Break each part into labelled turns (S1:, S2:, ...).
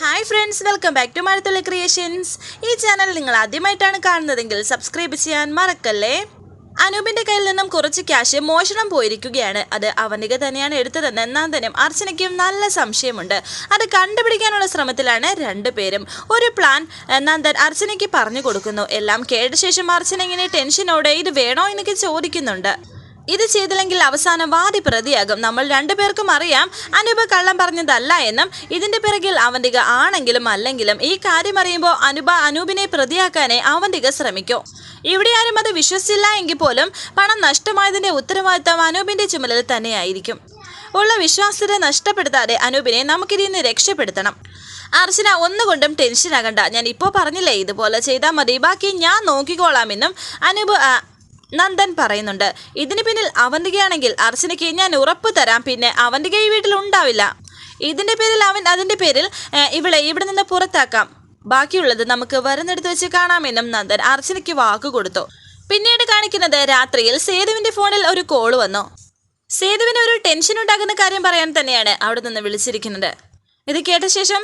S1: Hi friends welcome back to Mazhathulli creations ഈ channel നിങ്ങൾ ആദ്യമായിട്ടാണ് കാണുന്നതെങ്കിൽ സബ്സ്ക്രൈബ് ചെയ്യാൻ മറക്കല്ലേ? അനൂപിന്റെ കയ്യിൽ നിന്നും കുറച്ച് ക്യാഷ് മോഷണം പോയിരിക്കുകയാണ്. അത് അവനിക തന്നെയാണ് എടുത്തതെന്ന് നന്ദനും അർച്ചനയ്ക്കും നല്ല സംശയമുണ്ട്. അത് കണ്ടുപിടിക്കാനുള്ള ശ്രമത്തിലാണ് രണ്ടുപേരും ഒരു പ്ലാൻ നന്ദൻ അർച്ചനയ്ക്ക് പറഞ്ഞു കൊടുക്കുന്നു. എല്ലാം കേട്ട ശേഷം അർച്ചന ഇങ്ങനെ ടെൻഷനോടെ ഇത് വേണോ എന്നൊക്കെ ചോദിക്കുന്നുണ്ട്. ഇത് ചെയ്തില്ലെങ്കിൽ അവസാനം വാദി പ്രതിയാകും നമ്മൾ രണ്ടുപേർക്കും അറിയാം അനൂപ് കള്ളം പറഞ്ഞതല്ല എന്നും ഇതിന്റെ പിറകിൽ അവന്തിക ആണെങ്കിലും അല്ലെങ്കിലും ഈ കാര്യം അറിയുമ്പോൾ അനുപ അനൂപിനെ പ്രതിയാക്കാനേ അവന്തിക ശ്രമിക്കും. ഇവിടെ ആരും അത് വിശ്വസിച്ചില്ല എങ്കിൽ പോലും പണം നഷ്ടമായതിന്റെ ഉത്തരവാദിത്തം അനൂപിന്റെ ചുമലിൽ തന്നെയായിരിക്കും. ഉള്ള വിശ്വാസ്യത നഷ്ടപ്പെടുത്താതെ അനൂപിനെ നമുക്കിതിൽ നിന്ന് രക്ഷപ്പെടുത്തണം. അർച്ചന ഒന്നുകൊണ്ടും ടെൻഷനാകണ്ട. ഞാൻ ഇപ്പോൾ പറഞ്ഞില്ലേ ഇതുപോലെ ചെയ്താൽ മതി. ബാക്കി ഞാൻ നോക്കിക്കോളാമെന്നും അനൂപ് നന്ദൻ പറയുന്നുണ്ട്. ഇതിന് പിന്നിൽ അവന്തികയാണെങ്കിൽ അർച്ചനയ്ക്ക് ഞാൻ ഉറപ്പ് തരാം. പിന്നെ അവന്തിക ഈ വീട്ടിൽ ഉണ്ടാവില്ല. ഇതിന്റെ പേരിൽ അവൻ അതിന്റെ പേരിൽ ഇവിടെ ഇവിടെ നിന്ന് പുറത്താക്കാം. ബാക്കിയുള്ളത് നമുക്ക് വരുന്നിടത്ത് വെച്ച് കാണാമെന്നും നന്ദൻ അർച്ചനയ്ക്ക് വാക്ക് കൊടുത്തു. പിന്നീട് കാണിക്കുന്നത് രാത്രിയിൽ സേതുവിന്റെ ഫോണിൽ ഒരു കോൾ വന്നു. സേതുവിന് ഒരു ടെൻഷൻ ഉണ്ടാകുന്ന കാര്യം പറയാൻ തന്നെയാണ് അവിടെ നിന്ന് വിളിച്ചിരിക്കുന്നത്. ഇത് കേട്ട ശേഷം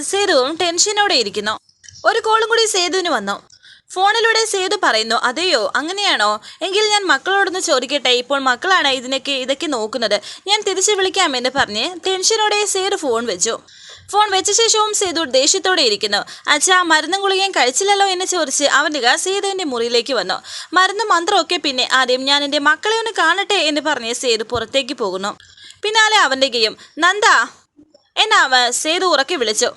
S1: സേതുവും ടെൻഷനോടെ ഇരിക്കുന്നു. ഒരു കോളും കൂടി സേതുവിന് വന്നു. ഫോണിലൂടെ സേതു പറയുന്നു അതെയോ? അങ്ങനെയാണോ? എങ്കിൽ ഞാൻ മക്കളോടൊന്ന് ചോദിക്കട്ടെ. ഇപ്പോൾ മക്കളാണ് ഇതിനൊക്കെ ഇതൊക്കെ നോക്കുന്നത്. ഞാൻ തിരിച്ചു വിളിക്കാമെന്ന് പറഞ്ഞ് ടെൻഷനോടെ സേതു ഫോൺ വെച്ചു. ഫോൺ വെച്ച ശേഷവും സേതു ദേഷ്യത്തോടെ ഇരിക്കുന്നു. അച്ഛാ മരുന്നും ഗുളികയും കഴിച്ചില്ലല്ലോ? എന്ന് ചോദിച്ച് അവന്റെ സേതുവിന്റെ മുറിയിലേക്ക് വന്നു. മരുന്നും മന്ത്രമൊക്കെ പിന്നെ. ആദ്യം ഞാൻ എന്റെ മക്കളെ ഒന്ന് കാണട്ടെ എന്ന് പറഞ്ഞ് സേതു പുറത്തേക്ക് പോകുന്നു. പിന്നാലെ അവന്റെയും നന്ദ എന്നാ അവ സേതു ഉറക്കെ വിളിച്ചു.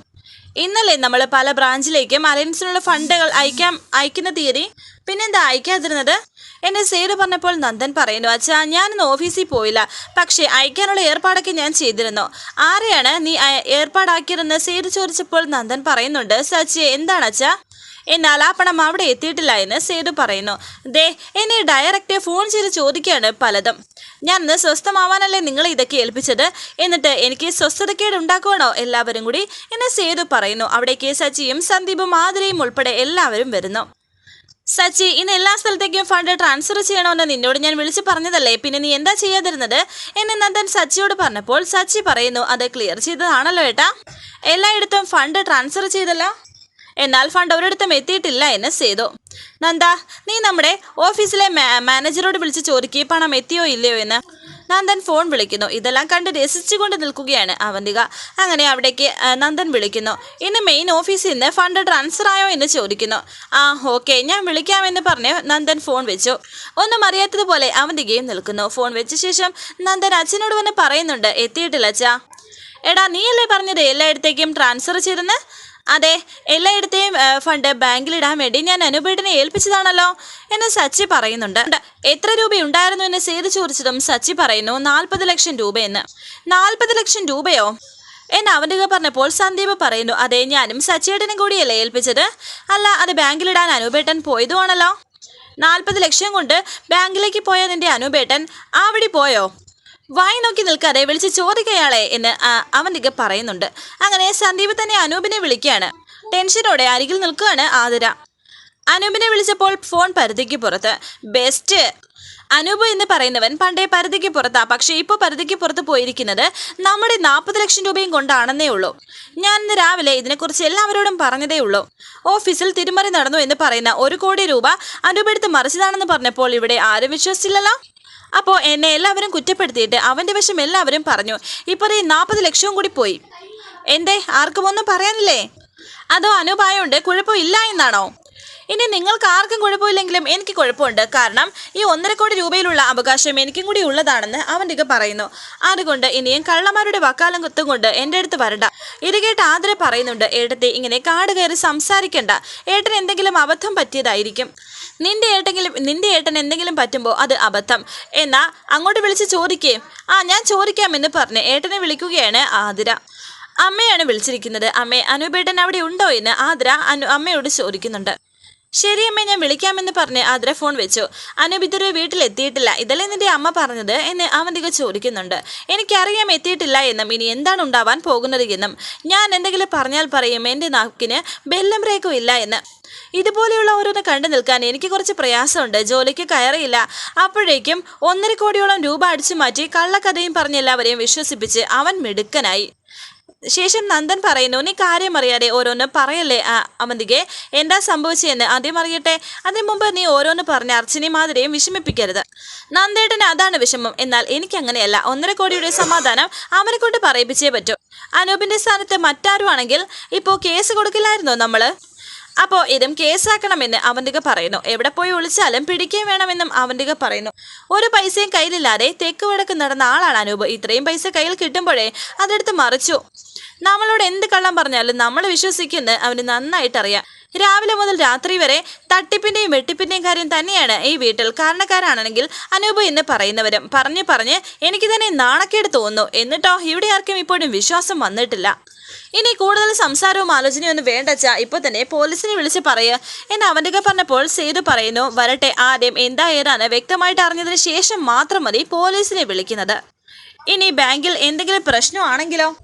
S1: ഇന്നലെ നമ്മൾ പല ബ്രാഞ്ചിലേക്കും അലയൻസിനുള്ള ഫണ്ടുകൾ അയക്കാം അയക്കുന്ന തീയതി പിന്നെന്താ അയക്കാതിരുന്നത്? എന്നെ സേതു പറഞ്ഞപ്പോൾ നന്ദൻ പറയുന്നു അച്ഛാ ഞാനിന്ന് ഓഫീസിൽ പോയില്ല പക്ഷേ അയക്കാനുള്ള ഏർപ്പാടൊക്കെ ഞാൻ ചെയ്തിരുന്നു. ആരെയാണ് നീ ഏർപ്പാടാക്കിയതെന്ന് സേതു ചോദിച്ചപ്പോൾ നന്ദൻ പറയുന്നുണ്ട് സച്ചി എന്താണ് അച്ഛാ? എന്നാൽ ആ പണം അവിടെ എത്തിയിട്ടില്ല എന്ന് സേതു പറയുന്നു. ദേ എന്നെ ഡയറക്റ്റ് ഫോൺ ചെയ്ത് ചോദിക്കുകയാണ് പലതും. ഞാൻ ഇന്ന് സ്വസ്ഥമാവാനല്ലേ നിങ്ങളെ ഇതൊക്കെ ഏൽപ്പിച്ചത്? എന്നിട്ട് എനിക്ക് സ്വസ്ഥതക്കേട് ഉണ്ടാക്കുവാണോ എല്ലാവരും കൂടി? എന്ന് സേതു പറയുന്നു. അവിടേക്ക് സച്ചിയും സന്ദീപും മാധുരിയും ഉൾപ്പെടെ എല്ലാവരും വരുന്നു. സച്ചി ഇന്ന് എല്ലാ സ്ഥലത്തേക്കും ഫണ്ട് ട്രാൻസ്ഫർ ചെയ്യണമെന്ന് നിന്നോട് ഞാൻ വിളിച്ചു പറഞ്ഞതല്ലേ? പിന്നെ നീ എന്താ ചെയ്യാതിരുന്നത്? എന്നെ നന്ദൻ സച്ചിയോട് പറഞ്ഞപ്പോൾ സച്ചി പറയുന്നു അത് ക്ലിയർ ചെയ്തതാണല്ലോ ഏട്ടാ. എല്ലായിടത്തും ഫണ്ട് ട്രാൻസ്ഫർ ചെയ്തല്ലോ? എന്നാൽ ഫണ്ട് ഒരിടത്തും എത്തിയിട്ടില്ല എന്ന് സേതു. നന്ദ നീ നമ്മുടെ ഓഫീസിലെ മാനേജറോട് വിളിച്ച് ചോദിക്കുക പണം എത്തിയോ ഇല്ലയോ എന്ന്. നന്ദൻ ഫോൺ വിളിക്കുന്നു. ഇതെല്ലാം കണ്ട് രസിച്ചുകൊണ്ട് നിൽക്കുകയാണ് അവന്തിക. അങ്ങനെ അവിടേക്ക് നന്ദൻ വിളിക്കുന്നു. ഇന്ന് മെയിൻ ഓഫീസിൽ നിന്ന് ഫണ്ട് ട്രാൻസ്ഫർ ആയോ എന്ന് ചോദിക്കുന്നു. ആ ഓക്കെ ഞാൻ വിളിക്കാമെന്ന് പറഞ്ഞ് നന്ദൻ ഫോൺ വെച്ചു. ഒന്നും അറിയാത്തതുപോലെ അവന്തികയും നിൽക്കുന്നു. ഫോൺ വെച്ച ശേഷം നന്ദൻ അച്ഛനോട് വന്ന് പറയുന്നുണ്ട് എത്തിയിട്ടില്ല അച്ഛാ. എടാ നീയല്ലേ പറഞ്ഞത് എല്ലായിടത്തേക്കും ട്രാൻസ്ഫർ ചെയ്തെന്ന്? അതെ എല്ലായിടത്തെയും ഫണ്ട് ബാങ്കിലിടാൻ വേണ്ടി ഞാൻ അനുപേടിനെ ഏൽപ്പിച്ചതാണല്ലോ എന്ന് സച്ചി പറയുന്നുണ്ട്. എത്ര രൂപയുണ്ടായിരുന്നു എന്ന് സേതു ചോദിച്ചതും സച്ചി പറയുന്നു നാൽപ്പത് ലക്ഷം രൂപയെന്ന്. നാൽപ്പത് ലക്ഷം രൂപയോ? എന്ന് അവന്റെ പറഞ്ഞപ്പോൾ സന്ദീപ് പറയുന്നു അതെ ഞാനും സച്ചിയേട്ടനും കൂടിയല്ലേ ഏൽപ്പിച്ചത്. അല്ല അത് ബാങ്കിലിടാൻ അനുപേട്ടൻ പോയതുമാണല്ലോ. നാൽപ്പത് ലക്ഷം കൊണ്ട് ബാങ്കിലേക്ക് പോയ നിന്റെ അനുപേട്ടൻ അവിടെ പോയോ? വായി നോക്കി നിൽക്കാതെ വിളിച്ച് ചോദിക്കയാളെ എന്ന് ആ, അവന്തിക പറയുന്നുണ്ട്. അങ്ങനെ സന്ദീപ് തന്നെ അനൂപിനെ വിളിക്കുകയാണ്. ടെൻഷനോടെ അരികിൽ നിൽക്കുകയാണ് ആതിര. അനൂപിനെ വിളിച്ചപ്പോൾ ഫോൺ പരിധിക്ക് പുറത്ത്. ബെസ്റ്റ് അനൂപ് എന്ന് പറയുന്നവൻ പണ്ടേ പരിധിക്ക് പുറത്താ. പക്ഷേ ഇപ്പോൾ പരിധിക്ക് പുറത്ത് പോയിരിക്കുന്നത് നമ്മുടെ നാൽപ്പത് ലക്ഷം രൂപയും കൊണ്ടാണെന്നേ ഉള്ളൂ. ഞാൻ ഇന്ന് രാവിലെ ഇതിനെക്കുറിച്ച് എല്ലാവരോടും പറഞ്ഞതേ ഉള്ളൂ. ഓഫീസിൽ തിരുമറി നടന്നു എന്ന് പറയുന്ന ഒരു കോടി രൂപ അനൂപ് എടുത്ത് മറിച്ചതാണെന്ന് പറഞ്ഞപ്പോൾ ഇവിടെ ആരും വിശ്വസിച്ചില്ലല്ലോ? അപ്പോൾ എന്നെ എല്ലാവരും കുറ്റപ്പെടുത്തിയിട്ട് അവന്റെ വശം എല്ലാവരും പറഞ്ഞു. ഇപ്പോൾ ഈ നാൽപ്പത് ലക്ഷവും കൂടി പോയി. എന്തേ? ആർക്കും ഒന്നും പറയാനില്ലേ? അതോ അനുപായമുണ്ട് കുഴപ്പമില്ല എന്നാണോ? ഇനി നിങ്ങൾക്ക് ആർക്കും കുഴപ്പമില്ലെങ്കിലും എനിക്ക് കുഴപ്പമുണ്ട്. കാരണം ഈ ഒന്നര കോടി രൂപയിലുള്ള അവകാശം എനിക്കും കൂടി ഉള്ളതാണെന്ന് അവന്റെ പറയുന്നു. അതുകൊണ്ട് ഇനിയും കള്ളമാരുടെ വക്കാലം കുത്തും കൊണ്ട് എന്റെ അടുത്ത് വരണ്ട. ഇത് കേട്ട് ആദര പറയുന്നുണ്ട് ഏട്ടത്തെ ഇങ്ങനെ കാട് കയറി സംസാരിക്കണ്ട. ഏട്ടൻ എന്തെങ്കിലും അബദ്ധം പറ്റിയതായിരിക്കും. നിന്റെ ഏട്ടെങ്കിലും നിന്റെ ഏട്ടൻ എന്തെങ്കിലും പറ്റുമ്പോൾ അത് അബദ്ധം. എന്നാ അങ്ങോട്ട് വിളിച്ച് ചോദിക്കേ. ആ ഞാൻ ചോദിക്കാമെന്ന് പറഞ്ഞ് ഏട്ടനെ വിളിക്കുകയാണ് ആതിര. അമ്മയാണ് വിളിച്ചിരിക്കുന്നത്. അമ്മേ അനുപേട്ടൻ അവിടെ ഉണ്ടോ എന്ന് ആതിര അനു അമ്മയോട് ചോദിക്കുന്നുണ്ട്. ശരി അമ്മേ ഞാൻ വിളിക്കാമെന്ന് പറഞ്ഞ് ആതിര ഫോൺ വെച്ചു. അനൂപ് ഇതുവരെ വീട്ടിലെത്തിയിട്ടില്ല. ഇതല്ലേ നിന്റെ അമ്മ പറഞ്ഞത് എന്ന് അവന്തിക ചോദിക്കുന്നുണ്ട്. എനിക്കറിയാം എത്തിയിട്ടില്ല എന്നും ഇനി എന്താണ് ഉണ്ടാവാൻ പോകുന്നത് എന്നും. ഞാൻ എന്തെങ്കിലും പറഞ്ഞാൽ പറയും എന്റെ നാക്കിന് ബെല്ലം ബ്രേക്കും ഇല്ല എന്ന്. ഇതുപോലെയുള്ള ഓരോന്ന് കണ്ടു നിൽക്കാൻ എനിക്ക് കുറച്ച് പ്രയാസമുണ്ട്. ജോലിക്ക് കയറിയില്ല. അപ്പോഴേക്കും ഒന്നര കോടിയോളം രൂപ അടിച്ചു മാറ്റി കള്ളക്കഥയും പറഞ്ഞ് എല്ലാവരെയും വിശ്വസിപ്പിച്ച് അവൻ മിടുക്കനായി. ശേഷം നന്ദൻ പറയുന്നു നീ കാര്യം അറിയാതെ ഓരോന്ന് പറയല്ലേ ആ, അവന്തികെ എന്താ സംഭവിച്ചതെന്ന്? ആദ്യം അറിയട്ടെ. അതിനു മുമ്പ് നീ ഓരോന്ന് പറഞ്ഞ് അർച്ചനയും മാതിരിയും വിഷമിപ്പിക്കരുത്. നന്ദേട്ടന് അതാണ് വിഷമം. എന്നാൽ എനിക്ക് അങ്ങനെയല്ല. ഒന്നര കോടിയുടെ സമാധാനം അവനെ കൊണ്ട് പറയിപ്പിച്ചേ പറ്റൂ. അനൂപിന്റെ സ്ഥാനത്ത് മറ്റാരുവാണെങ്കിൽ ഇപ്പോൾ കേസ് കൊടുക്കില്ലായിരുന്നോ നമ്മൾ? അപ്പോൾ ഇതും കേസാക്കണമെന്ന് അവന്തിക പറയുന്നു. എവിടെ പോയി ഒളിച്ചാലും പിടിക്കുകയും വേണമെന്നും അവന്തിക പറയുന്നു. ഒരു പൈസയും കയ്യിലില്ലാതെ തെക്ക് വടക്ക് നടന്ന ആളാണ് അനൂപ്. ഇത്രയും പൈസ കയ്യിൽ കിട്ടുമ്പോഴേ അതെടുത്ത് മറിച്ചു. നമ്മളോട് എന്ത് കള്ളം പറഞ്ഞാലും നമ്മൾ വിശ്വസിക്കുന്നത് അവന് നന്നായിട്ട് അറിയാം രാവിലെ മുതൽ രാത്രി വരെ തട്ടിപ്പിന്റെയും വെട്ടിപ്പിന്റെയും കാര്യം തന്നെയാണ് ഈ വീട്ടിൽ കാരണക്കാരാണെങ്കിൽ അനൂപ് എന്ന് പറയുന്നവരും. പറഞ്ഞു പറഞ്ഞ് എനിക്ക് തന്നെ നാണക്കേട് തോന്നുന്നു. എന്നിട്ടോ ഇവിടെ ആർക്കും ഇപ്പോഴും വിശ്വാസം വന്നിട്ടില്ല. ഇനി കൂടുതൽ സംസാരവും ആലോചനയും ഒന്നും വേണ്ടച്ച ഇപ്പൊ തന്നെ പോലീസിനെ വിളിച്ച് പറയുക എന്ന് അവന്റെ പറഞ്ഞപ്പോൾ സേതു പറയുന്നു വരട്ടെ ആദ്യം എന്താ ഏതാണ്? വ്യക്തമായിട്ട് അറിഞ്ഞതിന് ശേഷം മാത്രം മതി പോലീസിനെ വിളിക്കുന്നത്. ഇനി ബാങ്കിൽ എന്തെങ്കിലും പ്രശ്നമാണെങ്കിലോ?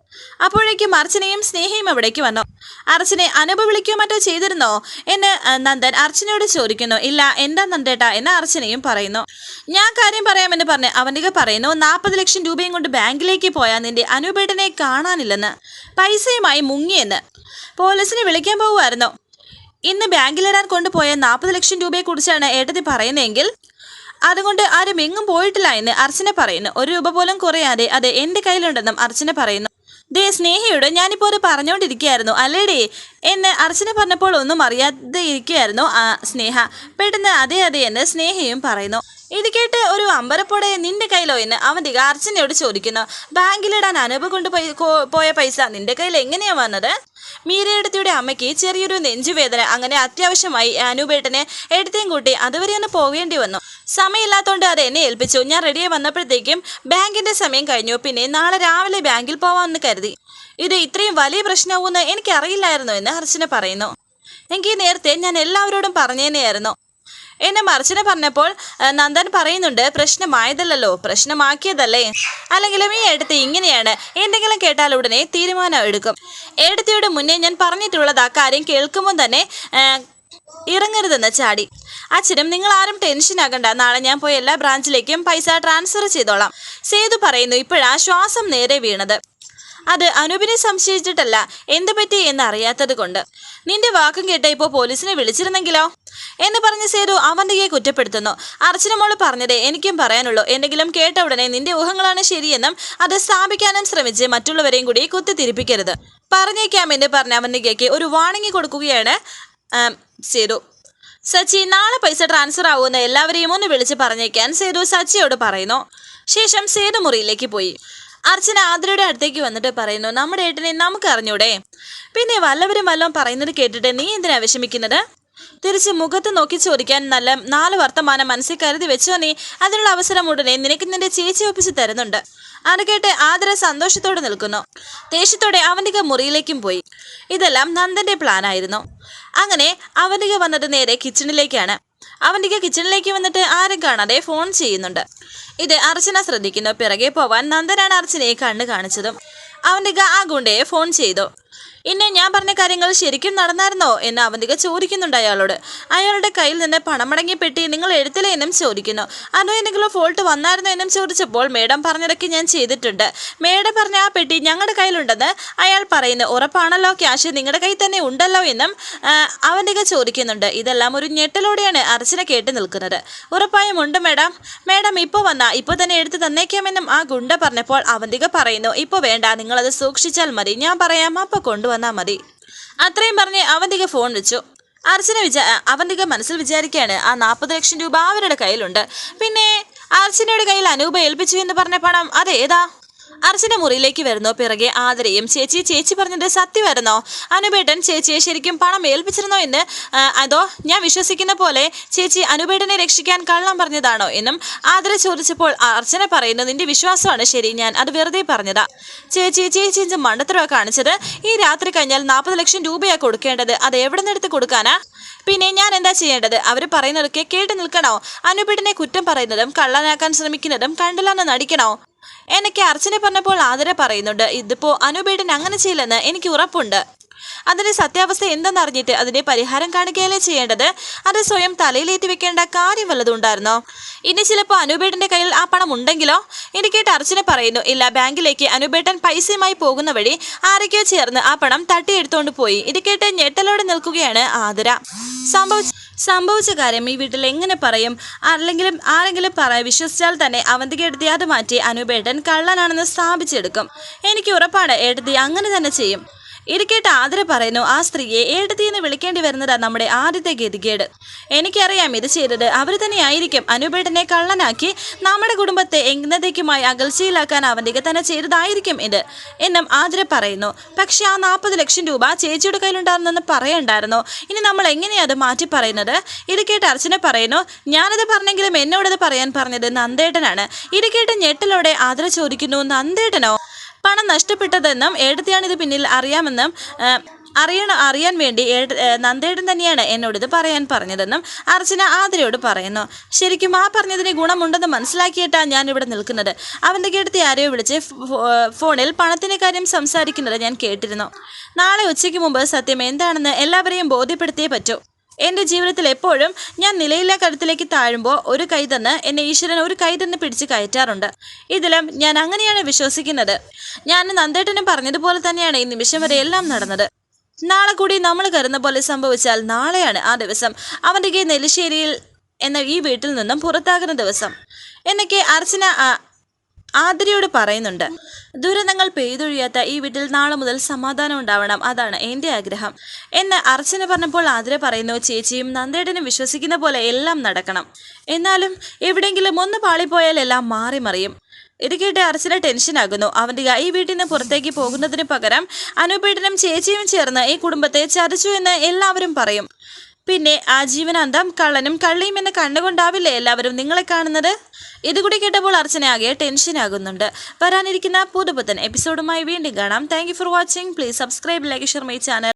S1: അപ്പോഴേക്കും അർച്ചനയും സ്നേഹയും അവിടേക്ക് വന്നു. അർച്ചനെ അനൂപ് വിളിക്കുകയോ മറ്റോ ചെയ്തിരുന്നോ? എന്ന് നന്ദൻ അർച്ചനയോട് ചോദിക്കുന്നു. ഇല്ല എന്താ നന്ദേട്ടാ എന്ന് അർച്ചനയും പറയുന്നു. ഞാൻ കാര്യം പറയാമെന്ന് പറഞ്ഞ് അവന്റെ പറയുന്നു നാൽപ്പത് ലക്ഷം രൂപയും കൊണ്ട് ബാങ്കിലേക്ക് പോയാൽ നിന്റെ അനൂപേട്ടനെ കാണാനില്ലെന്ന്. പൈസയുമായി മുങ്ങിയെന്ന്. പോലീസിനെ വിളിക്കാൻ പോകുമായിരുന്നു ഇന്ന് ബാങ്കിലിടാൻ കൊണ്ടുപോയ നാൽപ്പത് ലക്ഷം രൂപയെക്കുറിച്ചാണ് ഏട്ടത്തി പറയുന്നതെങ്കിൽ അതുകൊണ്ട് ആരും എങ്ങും പോയിട്ടില്ല എന്ന് അർച്ചന പറയുന്നു. ഒരു രൂപ പോലും കുറയാതെ അത് എന്റെ കയ്യിലുണ്ടെന്നും അർച്ചന പറയുന്നു. ദേ സ്നേഹയോട് ഞാനിപ്പോൾ അത് പറഞ്ഞുകൊണ്ടിരിക്കുകയായിരുന്നു അല്ലേടേ? എന്ന് അർച്ചന പറഞ്ഞപ്പോൾ ഒന്നും അറിയാതെ ഇരിക്കുകയായിരുന്നു ആ സ്നേഹ. പെട്ടെന്ന് അതെ അതെ എന്ന് സ്നേഹയും പറയുന്നു. ഇത് കേട്ട് ഒരു അമ്പരപ്പോടെ നിന്റെ കയ്യിലോ എന്ന് അവൻ അർച്ചനയോട് ചോദിക്കുന്നു. ബാങ്കിലിടാൻ അനൂപ് കൊണ്ടുപോയി കോ- പോയ പൈസ നിന്റെ കയ്യിൽ എങ്ങനെയാ വന്നത്? മീരയെടുത്തിയുടെ അമ്മയ്ക്ക് ചെറിയൊരു നെഞ്ചുവേദന. അങ്ങനെ അത്യാവശ്യമായി അനൂപേട്ടനെ എടുത്തേം കൂട്ടി അതുവരെ ഒന്ന് പോകേണ്ടി വന്നു. സമയമില്ലാത്തതുകൊണ്ട് അത് എന്നെ ഏൽപ്പിച്ചു. ഞാൻ റെഡിയായി വന്നപ്പോഴത്തേക്കും ബാങ്കിന്റെ സമയം കഴിഞ്ഞു. പിന്നെ നാളെ രാവിലെ ബാങ്കിൽ പോവാമെന്ന് കരുതി. ഇത് ഇത്രയും വലിയ പ്രശ്നമാവുമെന്ന് എനിക്കറിയില്ലായിരുന്നു എന്ന് അർച്ചന പറയുന്നു. എനിക്ക് നേരത്തെ ഞാൻ എല്ലാവരോടും പറഞ്ഞേനെയായിരുന്നു. എന്നെ മറിച്ചിനെ പറഞ്ഞപ്പോൾ നന്ദൻ പറയുന്നുണ്ട് പ്രശ്നമായതല്ലോ പ്രശ്നമാക്കിയതല്ലേ? അല്ലെങ്കിലും ഈ എടുത്ത് ഇങ്ങനെയാണ്. എന്തെങ്കിലും കേട്ടാൽ ഉടനെ തീരുമാനം എടുക്കും. എടുത്തിയുടെ മുന്നേ ഞാൻ പറഞ്ഞിട്ടുള്ളത് ആ കാര്യം കേൾക്കുമ്പോൾ തന്നെ ഇറങ്ങരുതെന്ന് ചാടി. അച്ഛനും നിങ്ങൾ ആരും ടെൻഷൻ ആകണ്ട. നാളെ ഞാൻ പോയി എല്ലാ ബ്രാഞ്ചിലേക്കും പൈസ ട്രാൻസ്ഫർ ചെയ്തോളാം. സേതു പറയുന്നു ഇപ്പോഴാ ശ്വാസം നേരെ വീണത്. അത് അനൂപിനെ സംശയിച്ചിട്ടല്ല. എന്തു പറ്റി എന്ന് അറിയാത്തത് കൊണ്ട് നിന്റെ വാക്കും കേട്ട ഇപ്പോൾ പോലീസിനെ വിളിച്ചിരുന്നെങ്കിലോ? എന്ന് പറഞ്ഞ് സേതു അവന്തികയെ കുറ്റപ്പെടുത്തുന്നു. അർച്ചനമോൾ പറഞ്ഞത് എനിക്കും പറയാനുള്ളൂ. എന്തെങ്കിലും കേട്ട ഉടനെ നിന്റെ ഊഹങ്ങളാണ് ശരിയെന്നും അത് സ്ഥാപിക്കാനും ശ്രമിച്ച് മറ്റുള്ളവരെയും കൂടി കുത്തിത്തിരിപ്പിക്കരുത്. പറഞ്ഞേക്കാമെന്ന് പറഞ്ഞ അവന്തികയ്ക്ക് ഒരു വാണിംഗ് കൊടുക്കുകയാണ് സേതു. സച്ചി നാളെ പൈസ ട്രാൻസ്ഫർ ആവുമെന്ന് എല്ലാവരെയും ഒന്ന് വിളിച്ച് പറഞ്ഞേക്കാൻ സേതു സച്ചിയോട് പറയുന്നു. ശേഷം സേതു മുറിയിലേക്ക് പോയി. അർച്ചന ആതിരയുടെ അടുത്തേക്ക് വന്നിട്ട് പറയുന്നു നമ്മുടെ ഏട്ടനെ നമുക്ക് അറിഞ്ഞൂടെ? പിന്നെ വല്ലവരും വല്ലതും പറയുന്നത് കേട്ടിട്ട് നീ എന്തിനാ വിഷമിക്കുന്നത്? തിരിച്ച് മുഖത്ത് നോക്കി ചോദിക്കാൻ നല്ല നാല് വർത്തമാനം മനസ്സിൽ കരുതി വെച്ചോ നീ. അതിനുള്ള അവസരം ഉടനെ നിനക്ക് നിന്റെ ചേച്ചി ഒപ്പിച്ച് തരുന്നുണ്ട്. അത് കേട്ട് ആദര സന്തോഷത്തോടെ നിൽക്കുന്നു. ദേഷ്യത്തോടെ അവന്റെ മുറിയിലേക്കും പോയി. ഇതെല്ലാം നന്ദന്റെ പ്ലാനായിരുന്നു അങ്ങനെ അവന്റെ വന്നത് നേരെ കിച്ചണിലേക്കാണ് അവന്റെ കിച്ചണിലേക്ക് വന്നിട്ട് ആരും കാണാതെ ഫോൺ ചെയ്യുന്നുണ്ട്. ഇത് അർച്ചന ശ്രദ്ധിക്കുന്നു. പിറകെ പോവാൻ നന്ദനാണ് അർച്ചനയെ കണ്ണ് കാണിച്ചതും. അവന്റെ ആ ഗുണ്ടയെ ഫോൺ ചെയ്തു. ഇന്നെ ഞാൻ പറഞ്ഞ കാര്യങ്ങൾ ശരിക്കും നടന്നായിരുന്നോ എന്ന് അവന്തിക ചോദിക്കുന്നുണ്ട് അയാളോട്. അയാളുടെ കയ്യിൽ നിന്ന് പണമടങ്ങി പെട്ടി നിങ്ങൾ എഴുത്തിലെ എന്നും ചോദിക്കുന്നു. അതോ എന്തെങ്കിലും ഫോൾട്ട് വന്നായിരുന്നോ എന്നും ചോദിച്ചപ്പോൾ മേഡം പറഞ്ഞതൊക്കെ ഞാൻ ചെയ്തിട്ടുണ്ട്. മേഡം പറഞ്ഞ ആ പെട്ടി ഞങ്ങളുടെ കയ്യിലുണ്ടെന്ന് അയാൾ പറയുന്നു. ഉറപ്പാണല്ലോ ക്യാഷ് നിങ്ങളുടെ കയ്യിൽ തന്നെ ഉണ്ടല്ലോ എന്നും അവന്തിക ചോദിക്കുന്നുണ്ട്. ഇതെല്ലാം ഒരു ഞെട്ടലോടെയാണ് അർച്ചന കേട്ട് നിൽക്കുന്നത്. ഉറപ്പായും ഉണ്ട് മേഡം. മേഡം ഇപ്പോൾ വന്നാ ഇപ്പോൾ തന്നെ എടുത്ത് തന്നേക്കാമെന്നും ആ ഗുണ്ട പറഞ്ഞപ്പോൾ അവന്തിക പറയുന്നു. ഇപ്പോൾ വേണ്ട നിങ്ങളത് സൂക്ഷിച്ചാൽ മതി. ഞാൻ പറയാം അപ്പോൾ കൊണ്ടുവന്നാൽ മതി. അത്രയും പറഞ്ഞ് അവന്തിക ഫോൺ വെച്ചു. അർച്ചന വിചാ അവന്തിക മനസ്സിൽ വിചാരിക്കുകയാണ് ആ നാൽപ്പത് ലക്ഷം രൂപ അവരുടെ കയ്യിലുണ്ട്. പിന്നെ അർച്ചനയുടെ കയ്യിൽ അനൂപ ഏൽപ്പിച്ചു എന്ന് പറഞ്ഞ പണം അതേതാ? അർച്ചന മുറിയിലേക്ക് വരുന്നു. പിറകെ ആദരയും ചേച്ചി ചേച്ചി പറഞ്ഞത് സത്യമായിരുന്നോ? അനുപേട്ടൻ ചേച്ചിയെ ശരിക്കും പണം ഏൽപ്പിച്ചിരുന്നോ എന്ന്? അതോ ഞാൻ വിശ്വസിക്കുന്ന പോലെ ചേച്ചി അനുപേട്ടനെ രക്ഷിക്കാൻ കള്ളം പറഞ്ഞതാണോ? എന്നും ആദര ചോദിച്ചപ്പോൾ അർച്ചന പറയുന്നു നിന്റെ വിശ്വാസമാണ് ശരി ഞാൻ അത് വെറുതെ പറഞ്ഞതാ. ചേച്ചി ചേച്ചി ഇഞ്ച് മണ്ടത്തരവാ കാണിച്ചത്. ഈ രാത്രി കഴിഞ്ഞാൽ നാൽപ്പത് ലക്ഷം രൂപയാ കൊടുക്കേണ്ടത്. അത് എവിടെ നിന്ന് എടുത്ത് കൊടുക്കാനാ? പിന്നെ ഞാൻ എന്താ ചെയ്യേണ്ടത്? അവർ പറയുന്നതൊക്കെ കേട്ട് നിൽക്കണോ? അനുപേട്ടനെ കുറ്റം പറയുന്നതും കള്ളനാക്കാൻ ശ്രമിക്കുന്നതും കണ്ടില്ലെന്ന് നടിക്കണോ? എനിക്ക് അർച്ചന പറഞ്ഞപ്പോൾ ആതിര പറയുന്നുണ്ട് ഇതിപ്പോ അനുപേട്ടൻ അങ്ങനെ ചെയ്യില്ലെന്ന് എനിക്ക് ഉറപ്പുണ്ട്. അതിന്റെ സത്യാവസ്ഥ എന്തെന്നറിഞ്ഞിട്ട് അതിന്റെ പരിഹാരം കാണുകയല്ലേ ചെയ്യേണ്ടത്? അത് സ്വയം തലയിലേറ്റി വെക്കേണ്ട കാര്യം വല്ലതുണ്ടായിരുന്നോ ഇനി ചിലപ്പോൾ അനുപേട്ടന്റെ കയ്യിൽ ആ പണം ഉണ്ടെങ്കിലോ? എനിക്ക് അർച്ചന പറയുന്നു ഇല്ല ബാങ്കിലേക്ക് അനുപേട്ടൻ പൈസയുമായി പോകുന്ന വഴി ആരൊക്കെയോ ചേർന്ന് ആ പണം തട്ടിയെടുത്തോണ്ട് പോയി. ഇത് കേട്ട് ഞെട്ടലോടെ നിൽക്കുകയാണ് ആതിര. സംഭവിച്ച സംഭവിച്ച കാര്യം ഈ വീട്ടിൽ എങ്ങനെ പറയും? അല്ലെങ്കിലും ആരെങ്കിലും പറ വിശ്വസിച്ചാൽ തന്നെ അവന്തിക്ക് എടുത്തി അത് മാറ്റി അനുപേട്ടൻ കള്ളനാണെന്ന് സ്ഥാപിച്ചെടുക്കും. എനിക്ക് ഉറപ്പാണ് എഴുതി അങ്ങനെ തന്നെ ചെയ്യും. ഇത് കേട്ട് ആതിര പറയുന്നു ആ സ്ത്രീയെ ഏടത്തി എന്ന് വിളിക്കേണ്ടി വരുന്നതാ നമ്മുടെ ആദ്യത്തെ ഗതികേട്. എനിക്കറിയാം ഇത് ചെയ്തത്. അവർ തന്നെയായിരിക്കും. അനുപേട്ടനെ കള്ളനാക്കി നമ്മുടെ കുടുംബത്തെ എങ്ങനത്തേക്കുമായി അകൽച്ചയിലാക്കാൻ അവന്തിക തന്നെ ചെയ്തതായിരിക്കും ഇത് എന്നും ആതിര പറയുന്നു. പക്ഷെ ആ നാൽപ്പത് ലക്ഷം രൂപ ചേച്ചിയുടെ കയ്യിലുണ്ടായിരുന്നെന്ന് പറയണ്ടായിരുന്നു. ഇനി നമ്മൾ എങ്ങനെയാ അത് മാറ്റി പറയുന്നത്? ഇത് കേട്ട് അർച്ചന പറയുന്നു ഞാനത് പറഞ്ഞെങ്കിലും എന്നോടത് പറയാൻ പറഞ്ഞത് നന്ദേട്ടനാണ്. ഇത് കേട്ട് ഞെട്ടലോടെ ആതിര ചോദിക്കുന്നു നന്ദേട്ടനോ? പണം നഷ്ടപ്പെട്ടതെന്നും ഏടത്തെയാണ് ഇത് പിന്നിൽ അറിയാമെന്നും അറിയണം അറിയാൻ വേണ്ടി നന്ദേടൻ തന്നെയാണ് എന്നോട് ഇത് പറയാൻ പറഞ്ഞതെന്നും അർച്ചന ആതിരയോട് പറയുന്നു. ശരിക്കും ആ പറഞ്ഞതിന് ഗുണമുണ്ടെന്ന് മനസ്സിലാക്കിയിട്ടാണ് ഞാൻ ഇവിടെ നിൽക്കുന്നത്. അവന്റെ കേട്ടത്തെ ആരെയോ വിളിച്ച് ഫോണിൽ പണത്തിന്റെ കാര്യം സംസാരിക്കുന്നത് ഞാൻ കേട്ടിരുന്നു. നാളെ ഉച്ചയ്ക്ക് മുമ്പ് സത്യം എന്താണെന്ന് എല്ലാവരെയും ബോധ്യപ്പെടുത്തിയേ പറ്റൂ. എന്റെ ജീവിതത്തിൽ എപ്പോഴും ഞാൻ നിലയില്ലാ കരുത്തിലേക്ക് താഴുമ്പോൾ ഒരു കൈ തന്ന് എന്നെ ഈശ്വരൻ ഒരു കൈ തന്ന് പിടിച്ച് കയറ്റാറുണ്ട്. ഇതിലും ഞാൻ അങ്ങനെയാണ് വിശ്വസിക്കുന്നത്. ഞാൻ നന്ദേട്ടനും പറഞ്ഞതുപോലെ തന്നെയാണ് ഈ നിമിഷം വരെ എല്ലാം നടന്നത്. നാളെ കൂടി നമ്മൾ കരുന്ന പോലെ സംഭവിച്ചാൽ നാളെയാണ് ആ ദിവസം. അവന്റെ കൈ നെല്ലിശ്ശേരിയിൽ എന്ന ഈ വീട്ടിൽ നിന്നും പുറത്താകുന്ന ദിവസം. എന്നൊക്കെ അർച്ചന ആതിരയോട് പറയുന്നുണ്ട് ദുരന്തങ്ങൾ പെയ്തൊഴിയാത്ത ഈ വീട്ടിൽ നാളെ മുതൽ സമാധാനം ഉണ്ടാവണം. അതാണ് എന്റെ ആഗ്രഹം. എന്ന് അർച്ചന പറഞ്ഞപ്പോൾ ആതിര പറയുന്നു ചേച്ചിയും നന്ദേടനും വിശ്വസിക്കുന്ന പോലെ എല്ലാം നടക്കണം. എന്നാലും എവിടെയെങ്കിലും ഒന്ന് പാളിപ്പോയാൽ എല്ലാം മാറി മറിയും. ഇത് കേട്ട് അർച്ചന ടെൻഷനാകുന്നു അവന്റെ ഈ വീട്ടിൽ നിന്ന് പുറത്തേക്ക് പോകുന്നതിന് പകരം അനുപേട്ടനും ചേച്ചിയും ചേർന്ന് ഈ കുടുംബത്തെ ചതച്ചു എന്ന് എല്ലാവരും പറയും. പിന്നെ ആജീവനാന്തം കള്ളനും കള്ളിയും എന്ന കണ്ണുകൊണ്ടാവില്ലേ എല്ലാവരും നിങ്ങളെ കാണുന്നത്? ഇതുകൂടി കേട്ടപ്പോൾ അർച്ചനയാകെ ടെൻഷനാകുന്നുണ്ട്. വരാനിരിക്കുന്ന പുതുപുത്തൻ എപ്പിസോഡുമായി വീണ്ടും കാണാം. Thank for watching please subscribe like share my channel